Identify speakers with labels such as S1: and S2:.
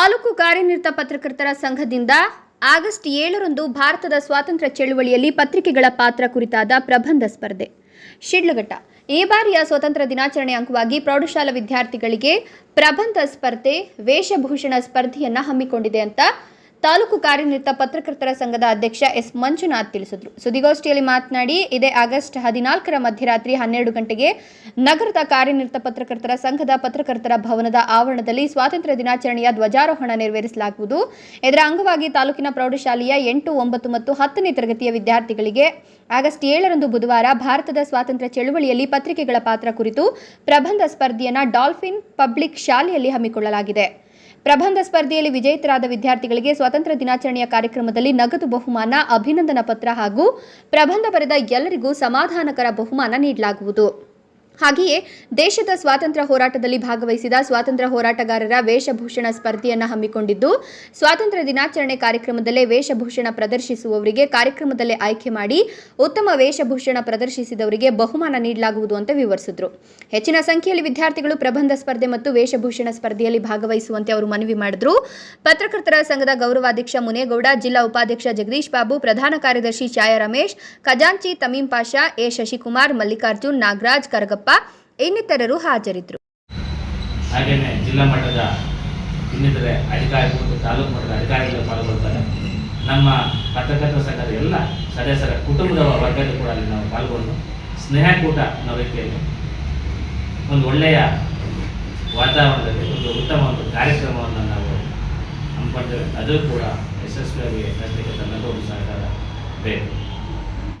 S1: ತಾಲೂಕು ಕಾರ್ಯನಿರತ ಪತ್ರಕರ್ತರ ಸಂಘದಿಂದ ಆಗಸ್ಟ್ ಏಳರಂದು ಭಾರತದ ಸ್ವಾತಂತ್ರ್ಯ ಚಳುವಳಿಯಲ್ಲಿ ಪತ್ರಿಕೆಗಳ ಪಾತ್ರ ಕುರಿತಾದ ಪ್ರಬಂಧ ಸ್ಪರ್ಧೆ. ಶಿಡ್ಲಘಟ್ಟ, ಈ ಬಾರಿಯ ಸ್ವಾತಂತ್ರ್ಯ ದಿನಾಚರಣೆ ಅಂಗವಾಗಿ ಪ್ರೌಢಶಾಲಾ ವಿದ್ಯಾರ್ಥಿಗಳಿಗೆ ಪ್ರಬಂಧ ಸ್ಪರ್ಧೆ, ವೇಷಭೂಷಣ ಸ್ಪರ್ಧೆಯನ್ನ ಹಮ್ಮಿಕೊಂಡಿದೆ ಅಂತ ತಾಲೂಕು ಕಾರ್ಯನಿರತ ಪತ್ರಕರ್ತರ ಸಂಘದ ಅಧ್ಯಕ್ಷ ಎಸ್ ಮಂಜುನಾಥ್ ತಿಳಿಸಿದರು. ಸುದ್ದಿಗೋಷ್ಠಿಯಲ್ಲಿ ಮಾತನಾಡಿ, ಇದೇ ಆಗಸ್ಟ್ ಹದಿನಾಲ್ಕರ ಮಧ್ಯರಾತ್ರಿ ಹನ್ನೆರಡು ಗಂಟೆಗೆ ನಗರದ ಕಾರ್ಯನಿರತ ಪತ್ರಕರ್ತರ ಸಂಘದ ಪತ್ರಕರ್ತರ ಭವನದ ಆವರಣದಲ್ಲಿ ಸ್ವಾತಂತ್ರ್ಯ ದಿನಾಚರಣೆಯ ಧ್ವಜಾರೋಹಣ ನೆರವೇರಿಸಲಾಗುವುದು. ಇದರ ಅಂಗವಾಗಿ ತಾಲೂಕಿನ ಪ್ರೌಢಶಾಲೆಯ ಎಂಟು, ಒಂಬತ್ತು ಮತ್ತು ಹತ್ತನೇ ತರಗತಿಯ ವಿದ್ಯಾರ್ಥಿಗಳಿಗೆ ಆಗಸ್ಟ್ ಏಳರಂದು ಬುಧವಾರ ಭಾರತದ ಸ್ವಾತಂತ್ರ್ಯ ಚಳುವಳಿಯಲ್ಲಿ ಪತ್ರಿಕೆಗಳ ಪಾತ್ರ ಕುರಿತು ಪ್ರಬಂಧ ಸ್ಪರ್ಧೆಯನ್ನ ಡಾಲ್ಫಿನ್ ಪಬ್ಲಿಕ್ ಶಾಲೆಯಲ್ಲಿ ಹಮ್ಮಿಕೊಳ್ಳಲಾಗಿದೆ. ಪ್ರಬಂಧ ಸ್ಪರ್ಧೆಯಲ್ಲಿ ವಿಜೇತರಾದ ವಿದ್ಯಾರ್ಥಿಗಳಿಗೆ ಸ್ವಾತಂತ್ರ್ಯ ದಿನಾಚರಣೆಯ ಕಾರ್ಯಕ್ರಮದಲ್ಲಿ ನಗದು ಬಹುಮಾನ, ಅಭಿನಂದನಾ ಪತ್ರ ಹಾಗೂ ಪ್ರಬಂಧ ಬರೆದ ಎಲ್ಲರಿಗೂ ಸಮಾಧಾನಕರ ಬಹುಮಾನ ನೀಡಲಾಗುವುದು. ಹಾಗೆಯೇ ದೇಶದ ಸ್ವಾತಂತ್ರ್ಯ ಹೋರಾಟದಲ್ಲಿ ಭಾಗವಹಿಸಿದ ಸ್ವಾತಂತ್ರ್ಯ ಹೋರಾಟಗಾರರ ವೇಷಭೂಷಣ ಸ್ಪರ್ಧೆಯನ್ನು ಹಮ್ಮಿಕೊಂಡಿದ್ದು, ಸ್ವಾತಂತ್ರ್ಯ ದಿನಾಚರಣೆ ಕಾರ್ಯಕ್ರಮದಲ್ಲೇ ವೇಷಭೂಷಣ ಪ್ರದರ್ಶಿಸುವವರಿಗೆ ಕಾರ್ಯಕ್ರಮದಲ್ಲೇ ಆಯ್ಕೆ ಮಾಡಿ ಉತ್ತಮ ವೇಷಭೂಷಣ ಪ್ರದರ್ಶಿಸಿದವರಿಗೆ ಬಹುಮಾನ ನೀಡಲಾಗುವುದು ಅಂತ ವಿವರಿಸಿದ್ರು. ಹೆಚ್ಚಿನ ಸಂಖ್ಯೆಯಲ್ಲಿ ವಿದ್ಯಾರ್ಥಿಗಳು ಪ್ರಬಂಧ ಸ್ಪರ್ಧೆ ಮತ್ತು ವೇಷಭೂಷಣ ಸ್ಪರ್ಧೆಯಲ್ಲಿ ಭಾಗವಹಿಸುವಂತೆ ಅವರು ಮನವಿ ಮಾಡಿದ್ರು. ಪತ್ರಕರ್ತರ ಸಂಘದ ಗೌರವಾಧ್ಯಕ್ಷ ಮುನೇಗೌಡ, ಜಿಲ್ಲಾ ಉಪಾಧ್ಯಕ್ಷ ಜಗದೀಶ್ ಬಾಬು, ಪ್ರಧಾನ ಕಾರ್ಯದರ್ಶಿ ಛಾಯಾ ರಮೇಶ್ ಖಜಾಂಚಿ ತಮೀಂ ಪಾಷಾ, ಎ. ಶಶಿಕುಮಾರ್, ಮಲ್ಲಿಕಾರ್ಜುನ್ ನಾಗರಾಜ್, ಕರಗಪ್ಪ ಇನ್ನಿತರರು ಹಾಜರಿದ್ದರು.
S2: ಹಾಗೆಯೇ ಜಿಲ್ಲಾ ಮಟ್ಟದ ಇನ್ನಿತರೆ ಅಧಿಕಾರಿ ಮತ್ತು ತಾಲೂಕು ಮಟ್ಟದ ಅಧಿಕಾರಿಗಳು ಪಾಲ್ಗೊಳ್ತಾರೆ. ನಮ್ಮ ಪತ್ರಕರ್ತ ಸಂಘದ ಎಲ್ಲ ಸದಸ್ಯರ ಕುಟುಂಬದ ವರ್ಗದ ಕೂಡ ಅಲ್ಲಿ ನಾವು ಪಾಲ್ಗೊಂಡು ಸ್ನೇಹಕೂಟ ನಾವು ರೀತಿಯಲ್ಲಿ ಒಂದು ಒಳ್ಳೆಯ ವಾತಾವರಣದಲ್ಲಿ ಒಂದು ಉತ್ತಮ ಒಂದು ಕಾರ್ಯಕ್ರಮವನ್ನು ನಾವು ಹಮ್ಮಿಕೊಂಡಿದ್ದೇವೆ ಅದು ಕೂಡ ಯಶಸ್ವಿಯಾಗಿ ನಡೆಸಲಿಕ್ಕೆ ತಮ್ಮೆಲ್ಲರೂ ಸಹಕಾರ ಬೇಕು.